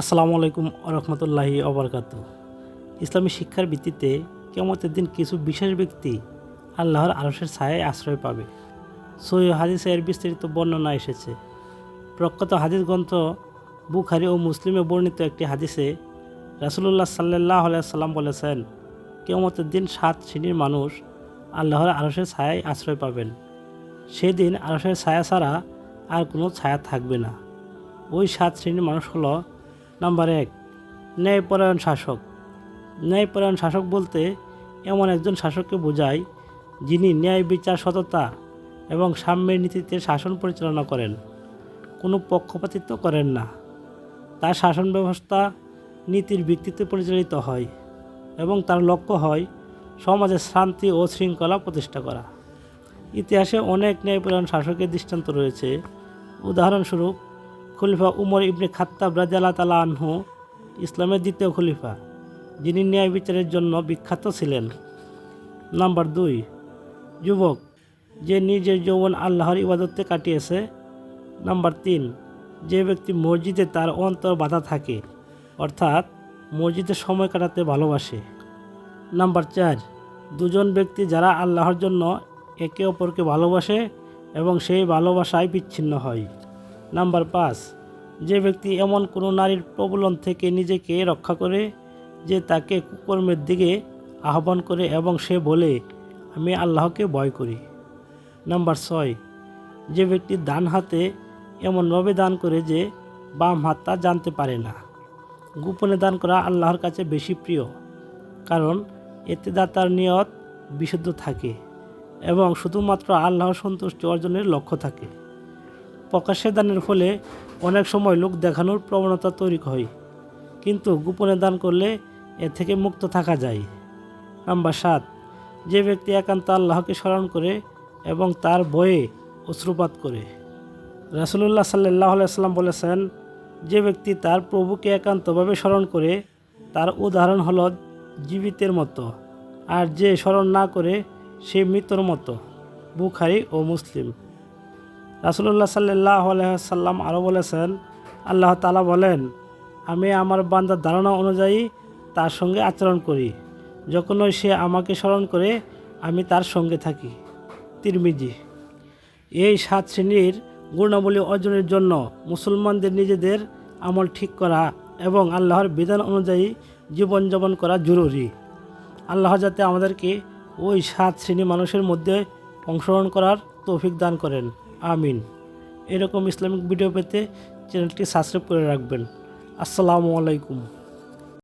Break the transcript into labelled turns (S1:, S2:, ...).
S1: আসসালামু আলাইকুম রহমতুল্লাহি অবরকাত ইসলামী শিক্ষার ভিত্তিতে কেমতের দিন কিছু বিশেষ ব্যক্তি আল্লাহর আরসের ছায়ায় আশ্রয় পাবে। সই হাদিসে এর বিস্তারিত বর্ণনা এসেছে। প্রখ্যাত হাদিস গ্রন্থ বুখারি ও মুসলিমে বর্ণিত একটি হাদিসে রাসুলুল্লাহ সাল্লাহ সাল্লাম বলেছেন কেমতের দিন সাত শ্রেণির মানুষ আল্লাহর আরসের ছায়ায় আশ্রয় পাবেন। সেই দিন আরসের ছায়া ছাড়া আর কোনো ছায়া থাকবে না। ওই সাত শ্রেণির মানুষ হলো নাম্বার এক, ন্যায়পরায়ণ শাসক। ন্যায়পরায়ণ শাসক বলতে এমন একজন শাসককে বোঝায় যিনি ন্যায়, বিচার, সততা এবং সাম্যের নীতিতে শাসন পরিচালনা করেন। কোনো পক্ষপাতিত্ব করেন না। তার শাসন ব্যবস্থা নীতির ভিত্তিতে পরিচালিত হয় এবং তার লক্ষ্য হয় সমাজে শান্তি ও শৃঙ্খলা প্রতিষ্ঠা করা। ইতিহাসে অনেক ন্যায়পরায়ণ শাসকের দৃষ্টান্ত রয়েছে। উদাহরণস্বরূপ খলিফা উমর ইবনে খাত্তাব রাজাল্লাহ তালা আনহু ইসলামের দ্বিতীয় খলিফা, যিনি ন্যায় বিচারের জন্য বিখ্যাত ছিলেন। নাম্বার দুই, যুবক, যে নিজের যৌবন আল্লাহর ইবাদতে কাটিয়েছে। নাম্বার তিন, যে ব্যক্তি মসজিদে তার অন্তর বাধা থাকে, অর্থাৎ মসজিদে সময় কাটাতে ভালোবাসে। নাম্বার চার, দুজন ব্যক্তি যারা আল্লাহর জন্য একে অপরকে ভালোবাসে এবং সেই ভালোবাসায় বিচ্ছিন্ন হয়। নাম্বার পাঁচ, যে ব্যক্তি এমন কোনো নারীর প্রবলন থেকে নিজেকে রক্ষা করে যে তাকে কুকর্মের দিকে আহ্বান করে এবং সে বলে, আমি আল্লাহকে ভয় করি। নাম্বার ছয়, যে ব্যক্তি ডান হাতে এমনভাবে দান করে যে বাম হাত তা জানতে পারে না। গোপনে দান করা আল্লাহর কাছে বেশি প্রিয়, কারণ এতে দাতার নিয়ত বিশুদ্ধ থাকে এবং শুধুমাত্র আল্লাহর সন্তুষ্টি অর্জনের লক্ষ্য থাকে। প্রকাশ্যে দানের ফলে অনেক সময় লোক দেখানোর প্রবণতা তৈরি হয়। কিন্তু গোপনে দান করলে এ থেকে মুক্ত থাকা যায়। নাম্বার সাত, যে ব্যক্তি একান্ত আল্লাহকে স্মরণ করে এবং তার বয়ে অশ্রুপাত করে। রাসুলুল্লাহ সাল্লাহ সাল্লাম বলেছেন, যে ব্যক্তি তার প্রভুকে একান্তভাবে স্মরণ করে, তার উদাহরণ হল জীবিতের মতো, আর যে স্মরণ না করে, সে মৃত্যুর মতো, বুখারি ও মুসলিম। রাসুলুল্লাহ সাল্লাহ সাল্লাম আরও বলেছেন, আল্লাহ তালা বলেন, আমি আমার বান্দার ধারণা অনুযায়ী তার সঙ্গে আচরণ করি। যখনই সে আমাকে স্মরণ করে, আমি তার সঙ্গে থাকি। তিরমিজি। এই সাত শ্রেণির গুণাবলী অর্জনের জন্য মুসলমানদের নিজেদের আমল ঠিক করা এবং আল্লাহর বিধান অনুযায়ী জীবনযাপন করা জরুরি। আল্লাহ যাতে আমাদেরকে ওই সাত শ্রেণি মানুষের মধ্যে অংশগ্রহণ করার তৌফিক দান করেন। আমিন। এরকম ইসলামিক ভিডিও পেতে চ্যানেলটি সাবস্ক্রাইব করে রাখবেন। আসসালামু আলাইকুম।